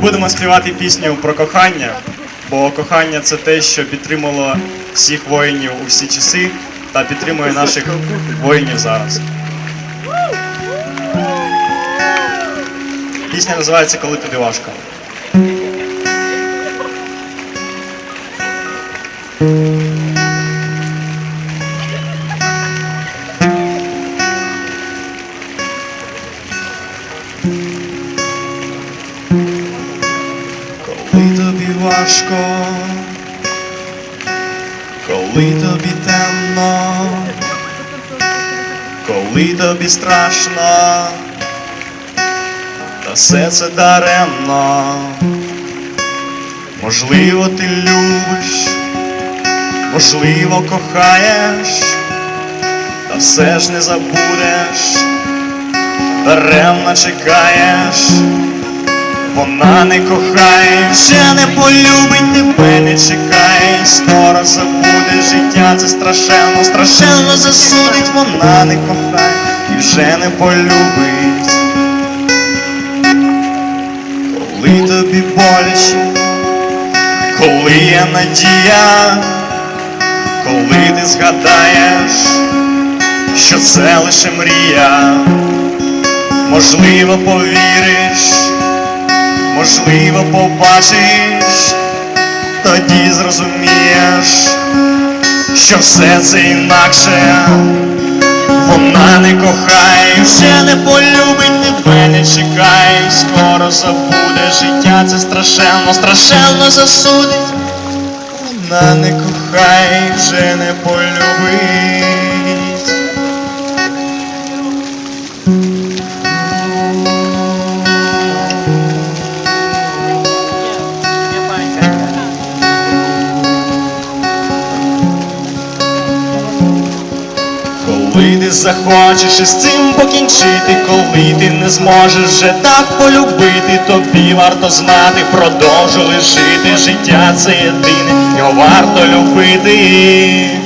будемо співати пісню про кохання, бо кохання це те, що підтримало всіх воїнів у всі часи та підтримує наших воїнів зараз. Пісня називається Коли тобі важко. Важко, коли тобі темно, коли тобі страшно, та все це даремно. Можливо, ти любиш, можливо, кохаєш, та все ж не забудеш, даремно чекаєш. Вона не кохає, вже не полюбить, тебе не чекає, скоро забуде життя, це страшенно, страшенно засудить, вона не кохає і вже не полюбить. Коли тобі боляче, коли є надія, коли ти згадаєш, що це лише мрія, можливо, повіриш можливо, побачиш, тоді зрозумієш, що все це інакше, вона не кохає, вже не полюбить, тебе не чекає, скоро забуде життя, це страшенно, страшенно засудить. Вона не кохає, вже не полюбить. Захочеш із цим покінчити, коли ти не зможеш вже так полюбити, тобі варто знати, продовжуй жити. Життя це єдине, його варто любити.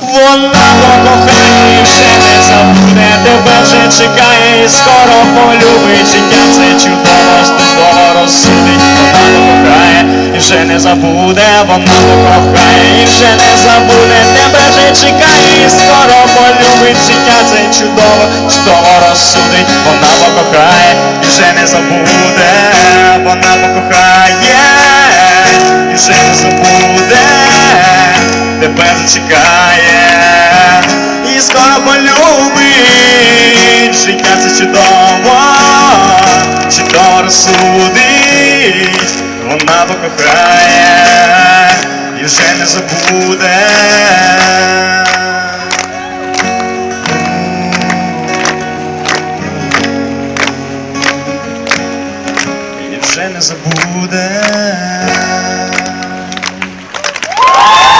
Вона покохає, і вже не забуде, тебе вже чекає, і скоро полюбить. Життя це чудово, здорово розсудить. Вона покохає, і вже не забуде, вона покохає, і вже не забуде, тебе вже чекає, і скоро полюбить. Життя це чудово, чудово розсудить. Вона покохає, і вже не забуде, вона покохає, і вже не забуде тебе зачекає і скоро полюбить. Життя це чудово, чудово розсудить, вона покохає і вже не забуде. Вже не забуде.